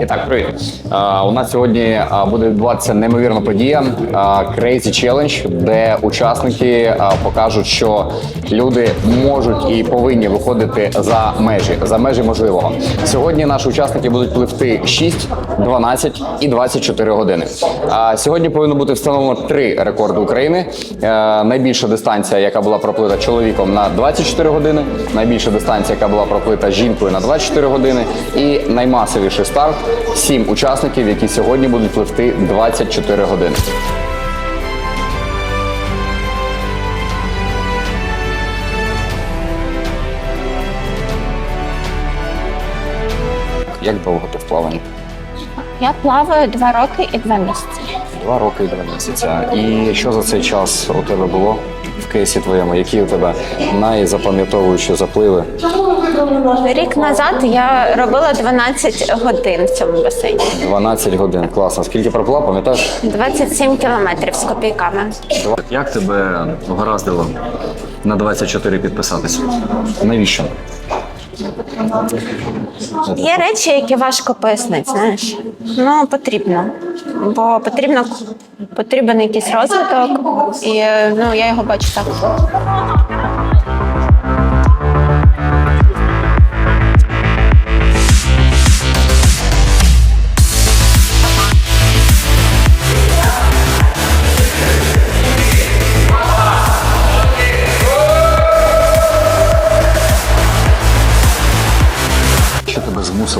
І так, привіт. У нас сьогодні буде відбуватися неймовірна подія Crazy Challenge, де учасники покажуть, що люди можуть і повинні виходити за межі, за межі можливого. Сьогодні наші учасники будуть пливти 6, 12 і 24 години. А сьогодні повинно бути встановлено три рекорди України. Е, Найбільша дистанція, яка була проплита чоловіком на 24 години, найбільша дистанція, яка була проплита жінкою на 24 години, і наймасовіший старт 7 учасників, які сьогодні будуть пливти 24 години. Як довго ти в плаванні? Я плаваю два роки і два місяці. Два роки і два місяця. І що за цей час у тебе було в кейсі твоєму? Які у тебе найзапам'ятовуючі запливи? Рік назад я робила 12 годин в цьому басейні. 12 годин. Класно. Скільки проплав, пам'ятаєш? 27 кілометрів з копійками. Як тебе вгораздило на 24 підписатися? Навіщо? Є речі, які важко пояснити, знаєш. Ну, потрібно. Бо потрібно потрібен якийсь розвиток, і ну, я його бачу так.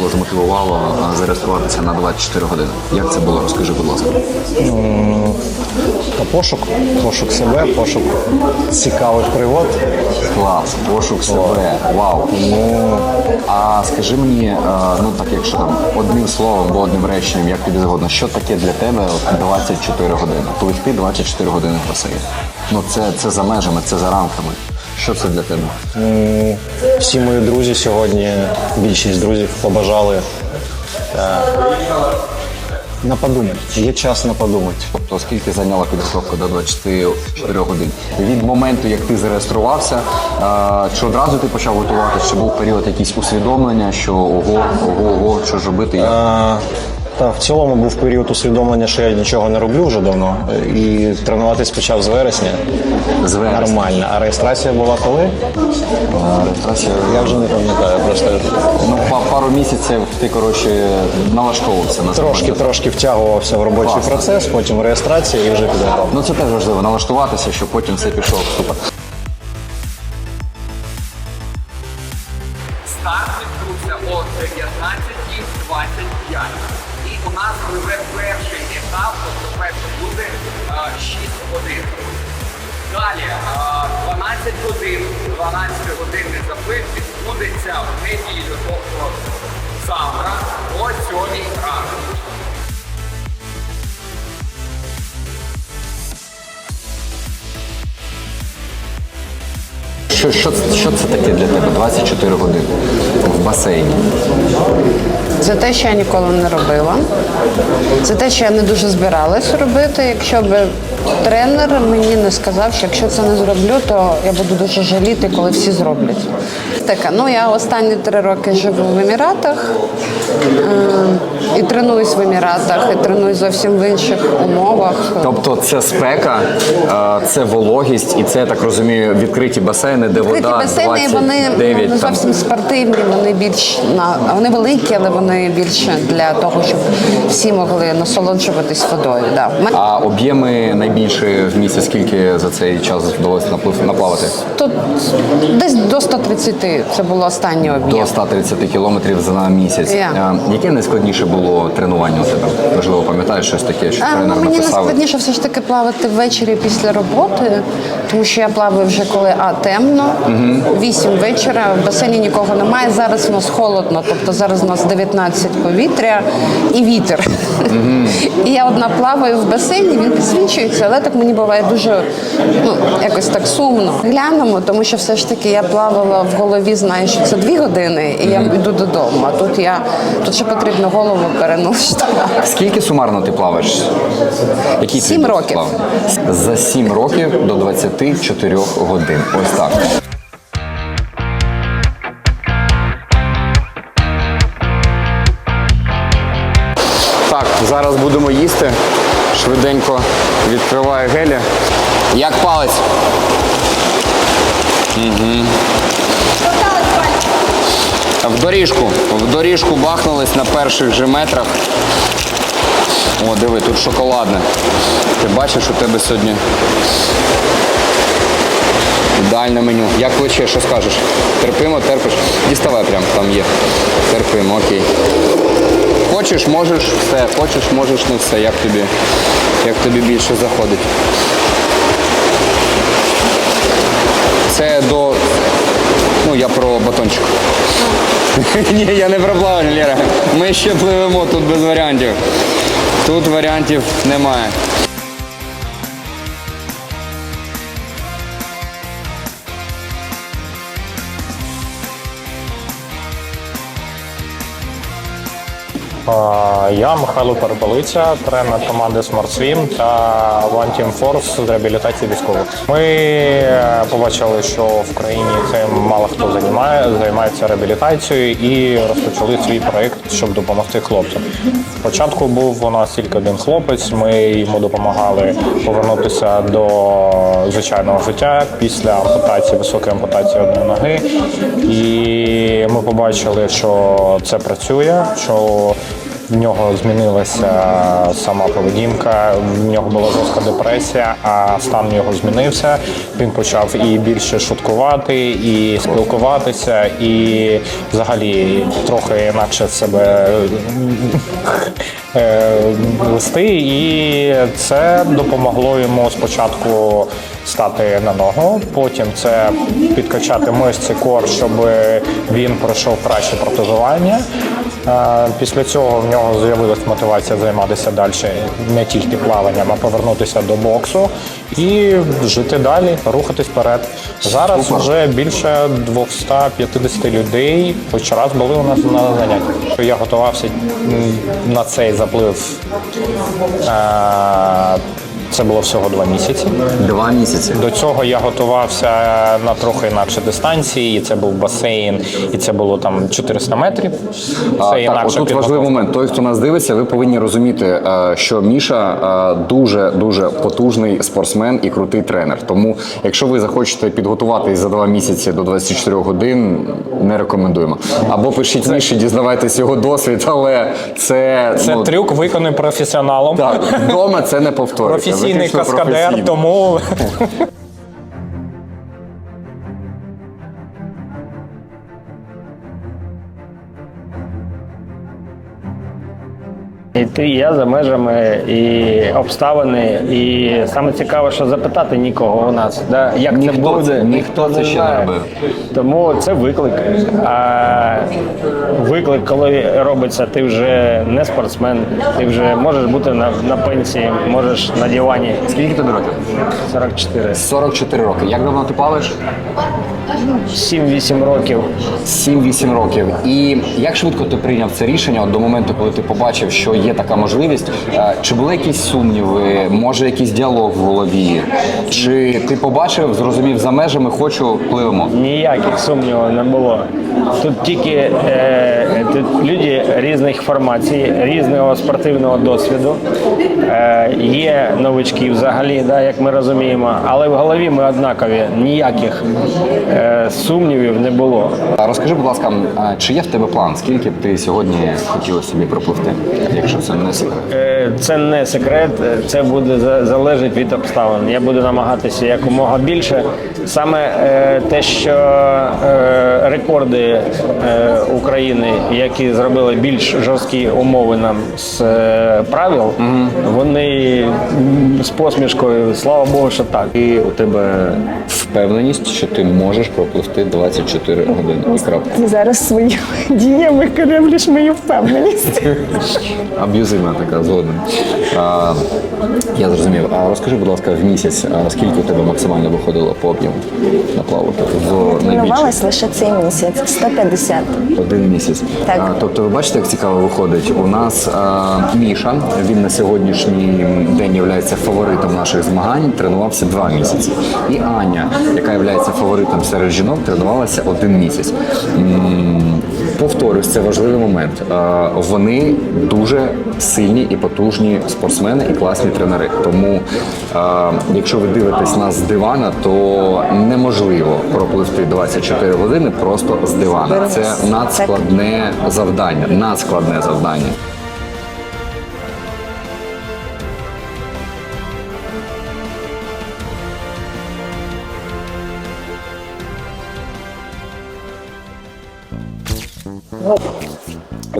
Тебе змусило, змотивувало зареєструватися на 24 години? Як це було? Розкажи, будь ласка. Та пошук, пошук себе, пошук цікавих пригод. Клас, пошук себе. Вау. Ну а скажи мені, е, ну так якщо там одним словом або одним реченням, як тобі згодно, що таке для тебе 24 години? Пливти 24 години в басейні. Ну це, це за межами, це за рамками. Що це для тебе? Всі мої друзі сьогодні, більшість друзів побажали е, на подумати. Є час на подумати. Тобто, скільки зайняла підготовка до 24 годин? Від моменту, як ти зареєструвався, е, чи одразу ти почав готуватися, чи був період якісь усвідомлення, що ого, ого, ого, що ж робити? Як? Та в цілому був період усвідомлення, що я нічого не роблю вже давно. І тренуватись почав з вересня. З вересня. Нормально. А реєстрація була коли? Е, Реєстрація Я вже не пам'ятаю. Просто Ну, па- пару місяців ти коротше налаштовувався на трошки себе. трошки втягувався в робочий Класно. процес, потім реєстрація і вже підготовка. Ну це теж важливо налаштуватися, щоб потім все пішло. Супер. 12 годин, 12 годинний заплив відбудеться в неділю, тобто завтра о 7 ранку. Що, що, що це таке для тебе? 24 години басейні. За те, що я ніколи не робила, за те, що я не дуже збиралась робити. Якщо б тренер мені не сказав, що якщо це не зроблю, то я буду дуже жаліти, коли всі зроблять. Така, ну я останні три роки живу в Еміратах е, і тренуюсь в Еміратах, і тренуюсь зовсім в інших умовах. Тобто це спека, е, це вологість і це, я так розумію, відкриті басейни, де Відкриті вода басейни, вони 29 ну, не там. зовсім спортивні, вони більш на вони великі, але вони більше для того, щоб всі могли насолоджуватись водою. Да. Ми- А об'єми найбільші в місяць, скільки за цей час вдалося наплив- наплавати? Тут десь до 130 це було останній До 130 кілометрів за місяць. Yeah. Е, Яке найскладніше було тренування у тебе? Можливо, пам'ятаєш щось таке, що А, тренер ну, мені написав? найскладніше все ж таки плавати ввечері після роботи, тому що я плаваю вже коли а темно, вісім вечора, в басейні нікого немає. Зараз у нас холодно, тобто зараз у нас 19 повітря і вітер. І я одна плаваю в басейні, він підсвічується, але так мені буває дуже ну, якось так сумно. Глянемо, тому що все ж таки я плавала в голові, знаю, що це дві години, і я йду додому. А тут я тут ще потрібно голову переносити. Скільки сумарно ти плаваєш? Який Сім років. За 7 років до 24 годин. Ось так. Зараз будемо їсти. Швиденько відкриваю гелі. Як палець? В доріжку. В доріжку бахнулись на перших же метрах. О, диви, тут шоколадне. Ти бачиш, у тебе сьогодні ідеальне меню. Як плече, що скажеш? Терпимо, терпиш? Діставай прям, там є. Терпимо, окей. Хочеш, можеш все, хочеш, можеш не все. Як тобі, як тобі більше заходить. Це до. Ну, я про батончик. Ні, я не про плавання, Лера. Ми ще пливемо тут без варіантів. Тут варіантів немає. Я Михайло Перепелиця, тренер команди SmartSwim та One Team Force з реабілітації військових. Ми е, побачили, що в країні цим мало хто займає, займається реабілітацією і розпочали свій проєкт, щоб допомогти хлопцям. Спочатку був у нас тільки один хлопець. Ми йому допомагали повернутися до звичайного життя після ампутації, високої ампутації одної ноги. І ми побачили, що це працює, що в нього змінилася сама поведінка, в нього була жорстка депресія, а стан його змінився. Він почав і більше шуткувати, і спілкуватися, і взагалі трохи інакше себе е, вести. І це допомогло йому спочатку стати на ногу, потім це підкачати мишці кор, щоб він пройшов краще протезування. Е, Після цього в нього з'явилась мотивація займатися далі не тільки плаванням, а повернутися до боксу і жити далі, рухатись вперед. Зараз вже більше 250 людей хоч раз були у нас на заняттях. Я готувався на цей заплив. Це було всього два місяці. Два місяці. До цього я готувався на трохи інакше дистанції. І це був басейн, і це було там 400 метрів. А, Це так, інакше отут важливий момент. Той, хто нас дивиться, ви повинні розуміти, е, що Міша е, дуже дуже потужний спортсмен і крутий тренер. Тому, якщо ви захочете підготуватись за два місяці до 24 годин, не рекомендуємо. Або пишіть Міші, дізнавайтесь його досвід, але це, Це ну, трюк виконаний професіоналом. так, вдома це не повторюється. Професійний каскадер, тому І ти, і я за межами, і обставини, і саме цікаве, що запитати нікого у нас. Да? Як Ніхто це буде, це- ніхто це ще не робив. Тому це виклик. А виклик, коли робиться, ти вже не спортсмен, ти вже можеш бути на, на пенсії, можеш на дивані. Скільки тобі років? 44. 44 роки. Як давно ти палиш? 7-8 років. 7-8 років. І як швидко ти прийняв це рішення от до моменту, коли ти побачив, що є така можливість? Е, Чи були якісь сумніви? Може, якийсь діалог в голові? Чи ти побачив, зрозумів за межами, хочу пливемо? Ніяких сумнівів не було. Тут тільки е, тут люди різних формацій, різного спортивного досвіду. Е, є новички взагалі, да, як ми розуміємо, але в голові ми однакові. Ніяких е, сумнівів не було. Розкажи, будь ласка, чи є в тебе план? Скільки б ти сьогодні хотіла собі пропливти, якщо це не секрет? Е, Це не секрет, е, це буде залежить від обставин. Я буду намагатися якомога більше. Саме е, те, що рекорди України, які зробили більш жорсткі умови нам з правил, вони з посмішкою, слава Богу, що так. І у тебе впевненість, що ти можеш пропливти 24 години. І крапка. Ти зараз своїми діями кривлюєш мою впевненість. Аб'юзивна така згодом. А, я зрозумів. А розкажи, будь ласка, в місяць, а скільки у тебе максимально виходило по об'єму в найбільше? Тренувалась лише цей місяць 150. Один місяць. Так. А, тобто, ви бачите, як цікаво виходить. У нас а, Міша, він на сьогоднішній день є фаворитом наших змагань, тренувався два місяці. І Аня, яка є фаворитом серед жінок, тренувалася один місяць. Повторюсь, це важливий момент. Вони дуже сильні і потужні спортсмени і класні тренери. Тому, якщо ви дивитесь нас з дивана, то неможливо пропливти 24 години просто з дивана. Це надскладне завдання. Надскладне завдання.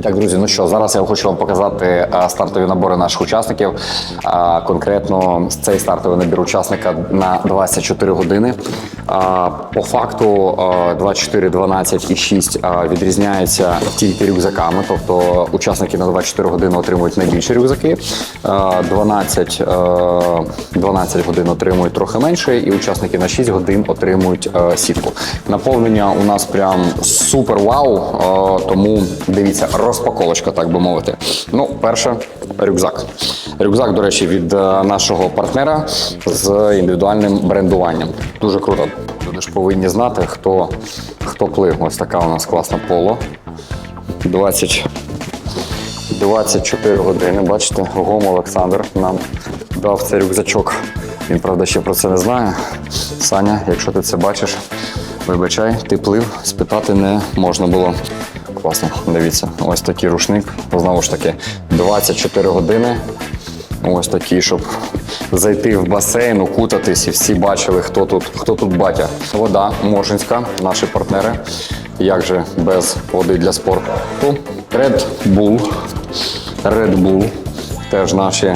Так, друзі, ну що, зараз я хочу вам показати стартові набори наших учасників. Конкретно цей стартовий набір учасника на 24 години. По факту е, 24, 12 і 6 е, відрізняються тільки рюкзаками. Тобто учасники на 24 години отримують найбільші рюкзаки, е, 12, е, 12 годин отримують трохи менше, і учасники на 6 годин отримують сітку. Наповнення у нас прям супер вау. Тому дивіться, розпаковочка, так би мовити. Ну, перше, рюкзак. Рюкзак, до речі, від е, нашого партнера з індивідуальним брендуванням. Дуже круто. Люди ж повинні знати, хто, хто плив. Ось така у нас класна поло. 20 24 години. Бачите, Гом Олександр нам дав цей рюкзачок. Він, правда, ще про це не знає. Саня, якщо ти це бачиш, вибачай, ти плив, спитати не можна було. Класно, дивіться, ось такий рушник. Знову ж таки, 24 години. Ось такий, щоб зайти в басейн, укутатись і всі бачили, хто тут, хто тут батя. Вода Моршинська, наші партнери. Як же без води для спорту? Red Bull. Red Bull. Теж наші,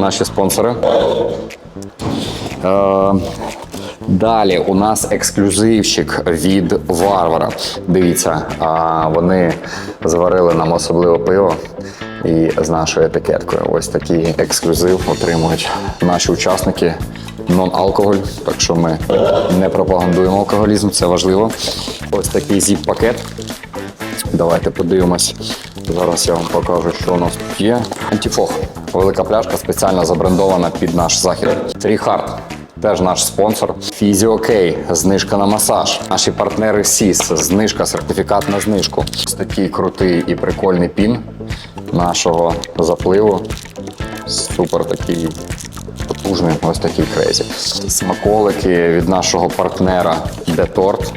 наші спонсори. Е, Далі у нас ексклюзивчик від Варвара. Дивіться, вони зварили нам особливе пиво і з нашою етикеткою. Ось такий ексклюзив отримують наші учасники. Нон-алкоголь, так що ми не пропагандуємо алкоголізм, це важливо. Ось такий зіп-пакет. Давайте подивимось. Зараз я вам покажу, що у нас тут є. Антифог. Велика пляшка спеціально забрендована під наш захід. Тріхард. Теж наш спонсор. Фізіокей, знижка на масаж. Наші партнери СІС, знижка, сертифікат на знижку. Ось такий крутий і прикольний пін нашого запливу. Супер такий потужний, ось такий крейзі. Смаколики від нашого партнера Деторт.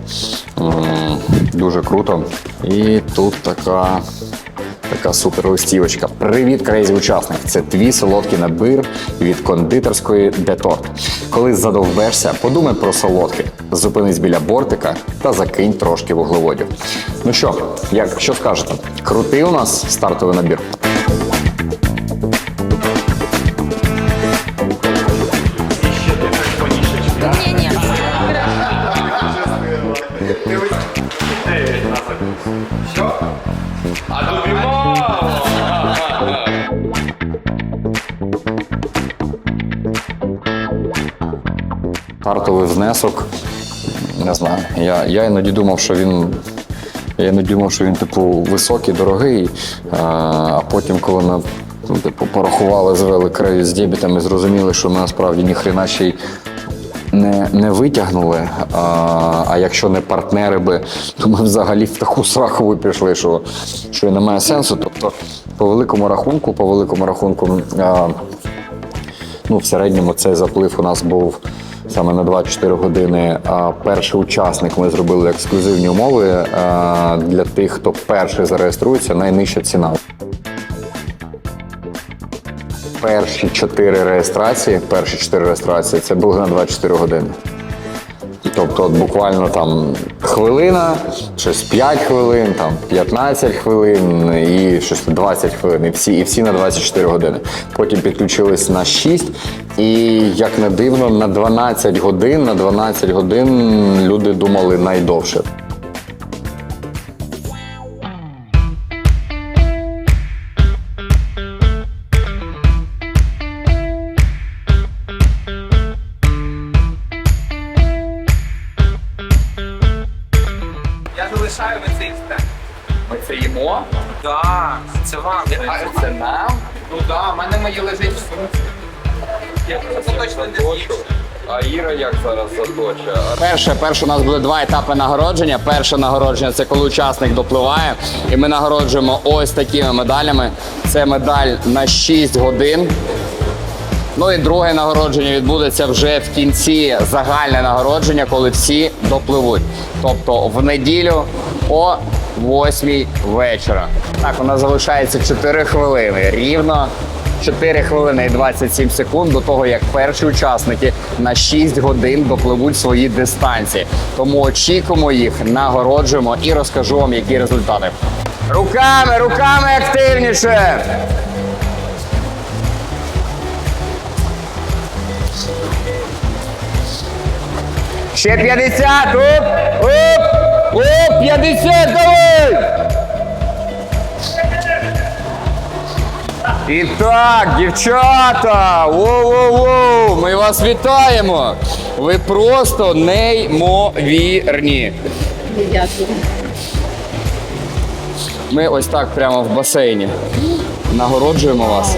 Дуже круто. І тут така. Така супер листівочка. Привіт, крейзі учасник! Це твій солодкий набір від кондитерської Деторт. Коли задовбешся, подумай про солодке. Зупинись біля бортика та закинь трошки вуглеводів. Ну що, як що скажете? Крутий у нас стартовий набір. Стартовий. Не знаю. Я, я іноді думав, що він. Я іноді думав, що він, типу, високий, дорогий. А, а потім, коли ми ну, типу, порахували, звели краю з дебітами, зрозуміли, що ми насправді ніхрена ще й не, не витягнули. А, а якщо не партнери би, то ми взагалі в таку сраху пішли, що, що і немає сенсу. Тобто, по великому рахунку, по великому рахунку. А, Ну, в середньому цей заплив у нас був саме на 24 години. Перший учасник ми зробили ексклюзивні умови для тих, хто перший зареєструється, найнижча ціна. Перші чотири реєстрації, перші чотири реєстрації це були на 24 години. Тобто, от буквально там хвилина, щось 5 хвилин, там 15 хвилин і щось 20 хвилин. І всі, і всі на 24 години. Потім підключились на 6. І як не дивно, на 12 годин, на 12 годин люди думали найдовше. Я залишаю ви це їсте. Ми це їмо? Так, це вам. А це нам? Ну так, в мене мої лежить в сумці. Я це точно не з'їм. А Іра як зараз заточує? Перше, перше у нас буде два етапи нагородження. Перше нагородження це коли учасник допливає, і ми нагороджуємо ось такими медалями. Це медаль на 6 годин. Ну і друге нагородження відбудеться вже в кінці загальне нагородження, коли всі допливуть. Тобто в неділю о 8 вечора. Так, у нас залишається 4 хвилини. Рівно 4 хвилини і 27 секунд до того, як перші учасники на 6 годин допливуть свої дистанції. Тому очікуємо їх, нагороджуємо і розкажу вам, які результати. Руками, руками активніше! Ще 50, оп, оп, оп, 50, давай! І так, дівчата, воу-воу-воу, ми вас вітаємо. Ви просто неймовірні. Ми ось так прямо в басейні нагороджуємо вас.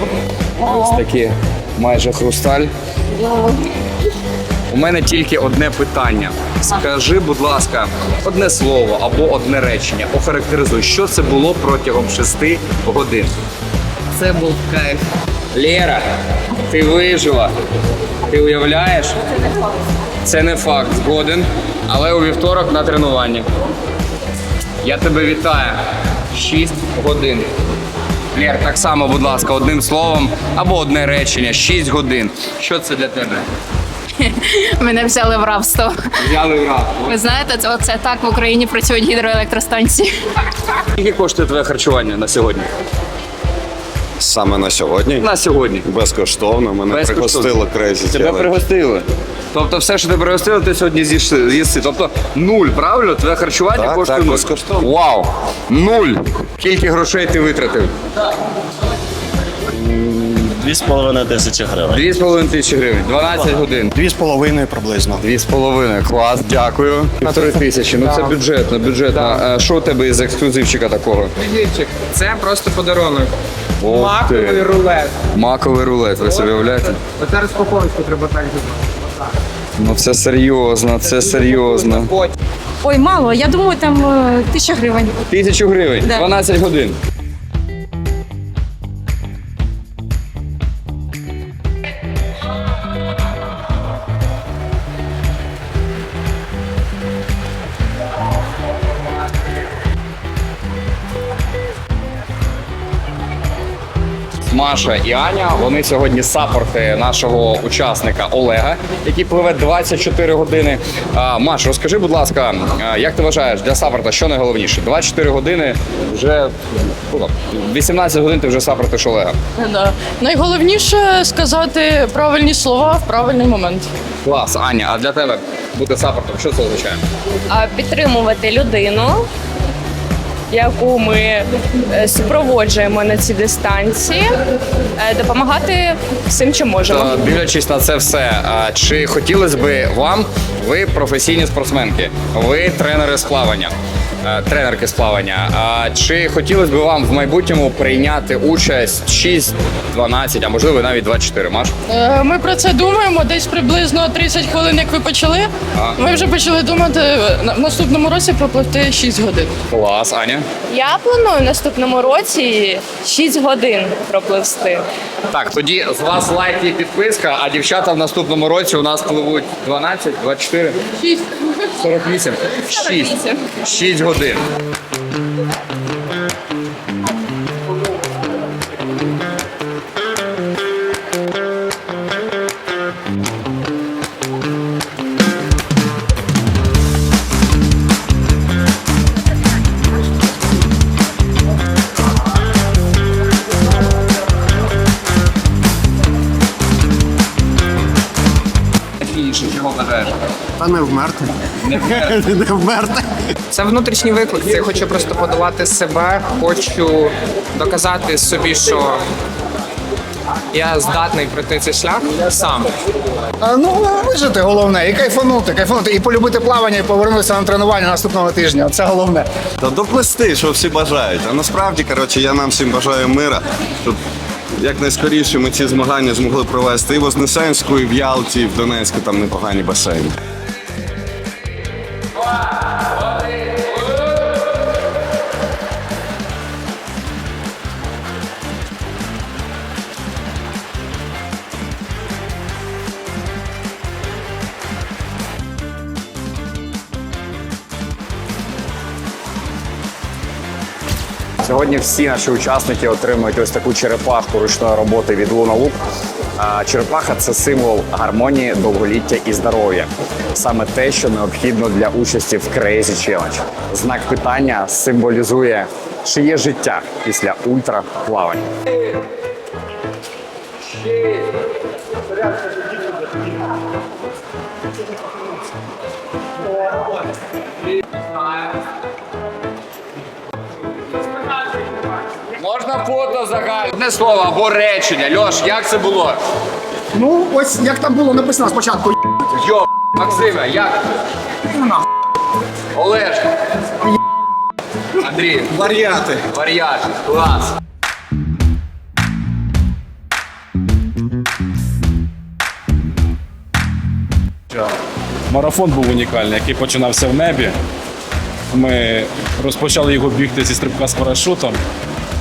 Ось такі майже хрусталь. У мене тільки одне питання. Скажи, будь ласка, одне слово або одне речення. Охарактеризуй, що це було протягом шести годин. Це був кайф. Лера, ти вижила. Ти уявляєш? Це не факт, згоден. Але у вівторок на тренуванні. Я тебе вітаю. 6 годин. Лер, так само, будь ласка, одним словом або одне речення. 6 годин. Що це для тебе? Мене взяли в рабство. Взяли в рад. Ви знаєте, це оце так в Україні працюють гідроелектростанції. Скільки коштує твоє харчування на сьогодні? Саме на сьогодні На сьогодні. безкоштовно мене Безкоштовно. пригостило Crazy Тебе Challenge. пригостили. Тобто все, що ти пригостили, ти сьогодні з'їси. з'їси. Тобто нуль, правильно? Твоє харчування Так, коштує так, нуль. безкоштовно. Вау! Нуль! Скільки грошей ти витратив? Дві з половиною тисячі гривень. Дві з половиною тисячі гривень, 12 годин. Дві з половиною приблизно. Дві з половиною. Клас, дякую. Півтори тисячі. Ну це бюджетно, бюджетно. А що у тебе із ексклюзивчика такого? Це просто подарунок. Ох Маковий ти. рулет. Маковий рулет, ви собі уявляєте? От зараз поховочку треба так зробити. Ну це серйозно, це серйозно. Ой, мало, я думаю, там е, тисяча гривень. Тисячу гривень, 12 годин. Маша і Аня, вони сьогодні сапорти нашого учасника Олега, який пливе 24 години. Маш, розкажи, будь ласка, як ти вважаєш для сапорта, що найголовніше? 24 години вже ну, 18 годин ти вже сапортиш Олега. Да. Найголовніше сказати правильні слова в правильний момент. Клас, Аня, а для тебе бути сапортом, що це означає? Підтримувати людину, яку ми е, супроводжуємо на цій дистанції, е, допомагати всім, чим можемо. Дивлячись на це все, чи хотілося би вам, ви професійні спортсменки, ви тренери з плавання, тренерки з плавання. А чи хотілося б вам в майбутньому прийняти участь 6, 12, а можливо навіть 24, Маш? Е, Ми про це думаємо десь приблизно 30 хвилин, як ви почали. Ми вже почали думати в наступному році пропливти 6 годин. Клас, Аня. Я планую в наступному році 6 годин пропливсти. Так, тоді з вас лайк і підписка, а дівчата в наступному році у нас пливуть 12, 24, 6. 48, 6, 6 годин. Фініше, чого бажаєш? Та не вмерти. Не вмерти. Це внутрішній виклик. Це я хочу просто подолати себе. Хочу доказати собі, що я здатний пройти цей шлях сам. Ну, вижити головне, і кайфанути, кайфанути, і полюбити плавання, і повернутися на тренування наступного тижня. Це головне. Та доплести, що всі бажають. А насправді, коротше, я нам всім бажаю мира, щоб якнайскоріше ми ці змагання змогли провести і в Вознесенську, і в Ялті, і в Донецьку, там непогані басейни. Сьогодні всі наші учасники отримують ось таку черепаху ручної роботи від Луна Лук. Черепаха це символ гармонії, довголіття і здоров'я. Саме те, що необхідно для участі в Crazy Challenge. Знак питання символізує, чи є життя після ультраплавання. Фото загальне? Одне слово або речення. Льош, як це було? Ну, ось як там було написано спочатку. Йо, Максиме, як? Олеж. Андрій. Варіати. Варіант. Клас. Марафон був унікальний, який починався в небі. Ми розпочали його бігти зі стрибка з парашутом.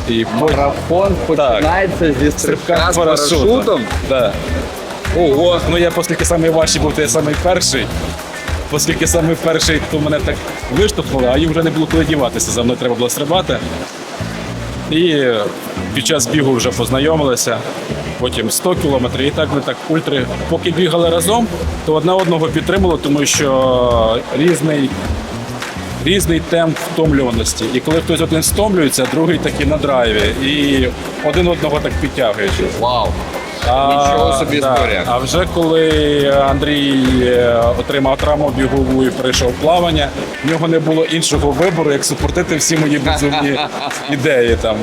І Марафон починається зі стрибка з парашутом. Да. Ого, ну я оскільки самий важчий був, то я самий перший. Оскільки самий перший, то мене так виштовхнули, а їм вже не було куди діватися, за мною треба було стрибати. І під час бігу вже познайомилися. Потім 100 кілометрів. І так ми так ультри. Поки бігали разом, то одна одного підтримували, тому що різний, різний темп втомлюваності. І коли хтось один стомлюється, другий такий на драйві. І один одного так підтягує. Вау. А, Нічого собі да. історія. А вже коли Андрій е, отримав травму бігову і перейшов плавання, в нього не було іншого вибору, як супортити всі мої безумні ідеї там.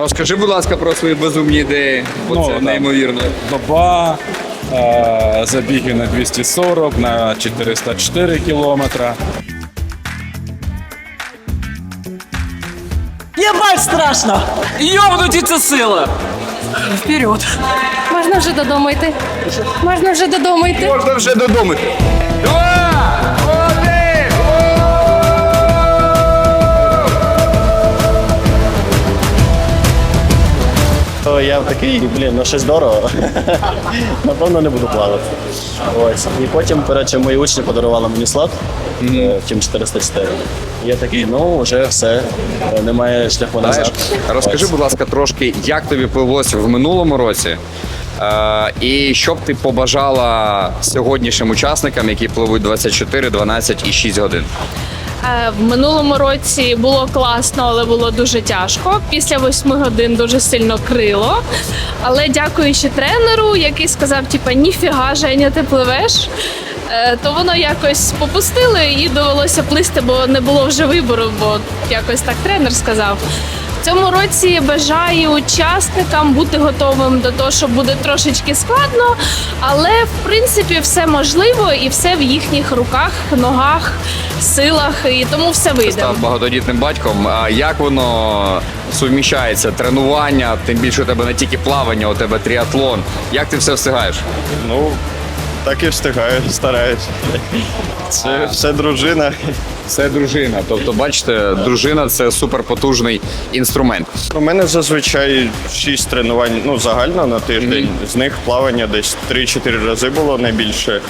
Розкажи, будь ласка, про свої безумні ідеї, бо Ну, це неймовірно. Доба, е, забіги на 240, на 404 кілометра. Єбать страшно! Йовнуті це сила! Вперед! Можна вже додому йти? Можна вже додому йти? Можна вже додому. Я такий, блін, ну щось дорого. Напевно, не буду плавати. Ось. І потім, коротше, мої учні подарували мені слад е, Тім 404. І я такий, ну вже все, е, немає шляху Знаєш, назад. розкажи, Ось. будь ласка, трошки, як тобі пливлось в минулому році, е, і що б ти побажала сьогоднішнім учасникам, які пливуть 24, 12 і 6 годин? Е, В минулому році було класно, але було дуже тяжко. Після восьми годин дуже сильно крило. Але дякуючи тренеру, який сказав: типа, ніфіга, Женя, ти пливеш. е, То воно якось попустило і довелося плисти, бо не було вже вибору, бо якось так тренер сказав. Цьому році бажаю учасникам бути готовим до того, що буде трошечки складно, але в принципі все можливо і все в їхніх руках, ногах, силах, і тому все вийде. Став багатодітним батьком. А як воно суміщається? Тренування, тим більше у тебе не тільки плавання, у тебе тріатлон. Як ти все встигаєш? Ну, так і встигаю, стараюсь. Це все дружина. Це дружина. Тобто, бачите, дружина це суперпотужний інструмент. У мене зазвичай шість тренувань ну, загально на тиждень. З них плавання десь 3-4 рази було найбільше.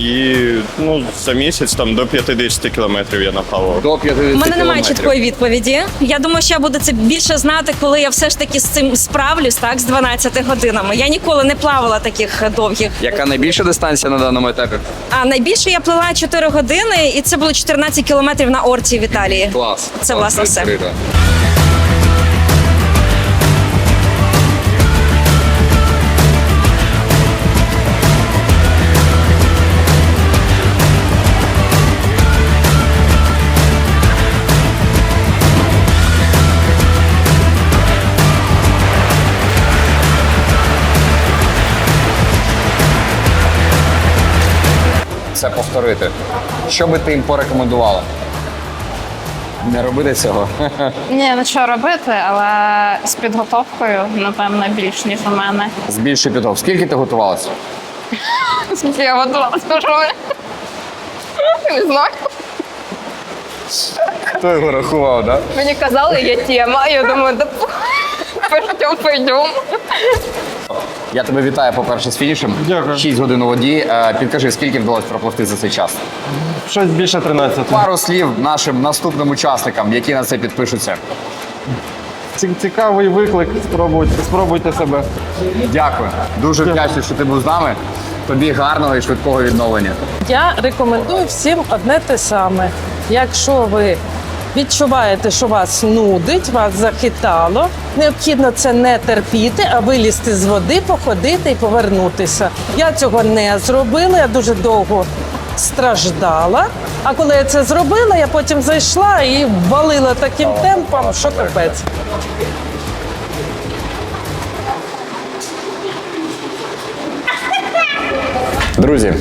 І ну, за місяць там до 50 кілометрів я наплавав. До 50 У мене немає кілометрів. чіткої відповіді. Я думаю, що я буду це більше знати, коли я все ж таки з цим справлюсь, так з 12 годинами. Я ніколи не плавала таких довгих. Яка найбільша дистанція на даному етапі? А найбільше я плила 4 години, і це було 14 кілометрів на орті в Італії. Клас. Це, Клас, власне, все. круто. Це повторити. Що би ти їм порекомендувала? Не робити цього. Ні, ну що робити, але з підготовкою, напевно, більш ніж у мене. З більшої підготовки. Скільки ти готувалася? Скільки я готувала, скажу. Не знаю. Хто його рахував, так? Мені казали, є тема, я думаю, да пойдем, пойдем. Я тебе вітаю, по-перше, з фінішем. Дякую. 6 годин у воді. Е, Підкажи, скільки вдалося пропливти за цей час? Щось більше 13. Пару слів нашим наступним учасникам, які на це підпишуться. Цікавий виклик. Спробуйте, спробуйте себе. Дякую. Дуже вдячний, що ти був з нами. Тобі гарного і швидкого відновлення. Я рекомендую всім одне те саме. Якщо ви відчуваєте, що вас нудить, вас захитало, необхідно це не терпіти, а вилізти з води, походити і повернутися. Я цього не зробила, я дуже довго страждала. А коли я це зробила, я потім зайшла і валила таким темпом, що капець. Друзі, е,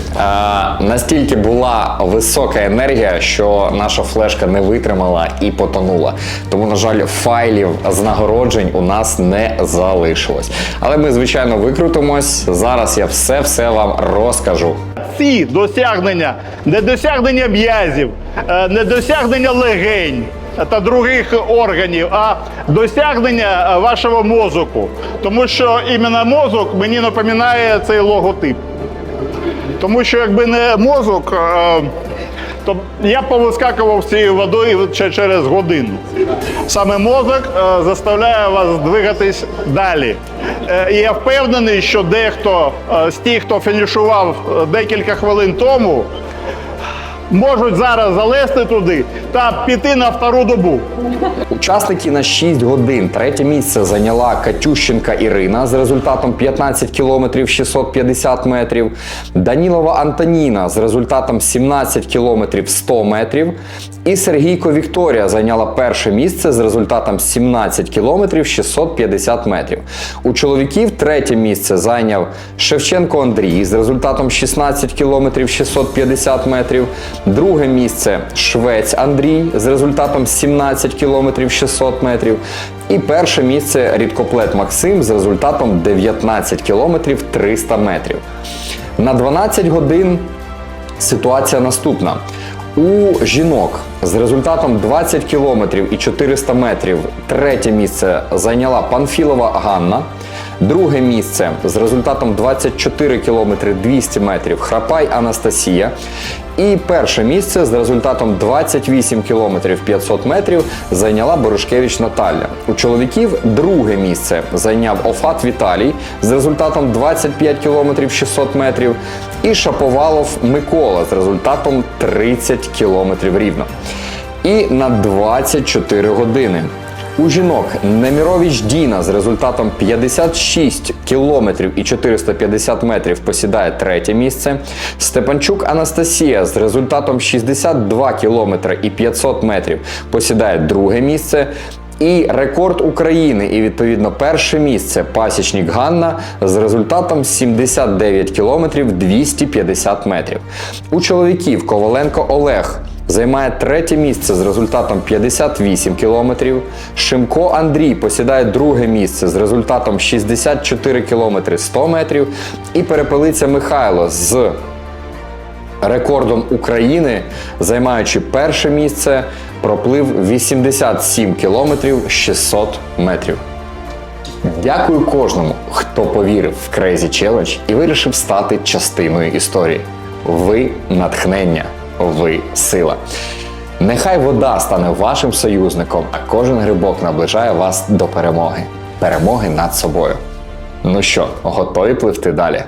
настільки була висока енергія, що наша флешка не витримала і потонула. Тому, на жаль, файлів з нагороджень у нас не залишилось. Але ми, звичайно, викрутимось. Зараз я все-все вам розкажу. Ці досягнення не досягнення м'язів, е, не досягнення легень та других органів, а досягнення е, вашого мозку. Тому що іменно мозок мені напоминає цей логотип. Тому що якби не мозок, то я повискакував з цією водою через годину. Саме мозок е, заставляє вас двигатись далі. Е, І я впевнений, що дехто е, з тих, хто фінішував декілька хвилин тому, можуть зараз залезти туди та піти на втору добу. Учасники на 6 годин. Третє місце зайняла Катющенка Ірина з результатом 15 кілометрів 650 метрів. Данілова Антоніна з результатом 17 кілометрів 100 метрів. І Сергійко Вікторія зайняла перше місце з результатом 17 кілометрів 650 метрів. У чоловіків третє місце зайняв Шевченко Андрій з результатом 16 кілометрів 650 метрів. Друге місце Швець Андрій з результатом 17 кілометрів 600 метрів. І перше місце Рідкоплет Максим з результатом 19 кілометрів 300 метрів. На 12 годин ситуація наступна. У жінок з результатом 20 кілометрів і 400 метрів третє місце зайняла Панфілова Ганна. Друге місце з результатом 24 кілометри 200 метрів Храпай Анастасія. І перше місце з результатом 28 кілометрів 500 метрів зайняла Борошкевич Наталя. У чоловіків друге місце зайняв Офат Віталій з результатом 25 кілометрів 600 метрів. І Шаповалов Микола з результатом 30 кілометрів рівно. І на 24 години. У жінок Немірович Діна з результатом 56 кілометрів і 450 метрів посідає третє місце. Степанчук Анастасія з результатом 62 кілометри і 500 метрів посідає друге місце. І рекорд України, і відповідно перше місце пасічник Ганна з результатом 79 кілометрів 250 метрів. У чоловіків Коваленко Олег займає третє місце з результатом 58 кілометрів. Шимко Андрій посідає друге місце з результатом 64 кілометри 100 метрів. І перепелиця Михайло з рекордом України, займаючи перше місце, проплив 87 кілометрів 600 метрів. Дякую кожному, хто повірив в Crazy Challenge і вирішив стати частиною історії. Ви натхнення, ви сила. Нехай вода стане вашим союзником, а кожен грибок наближає вас до перемоги. Перемоги над собою. Ну що, готові пливти далі?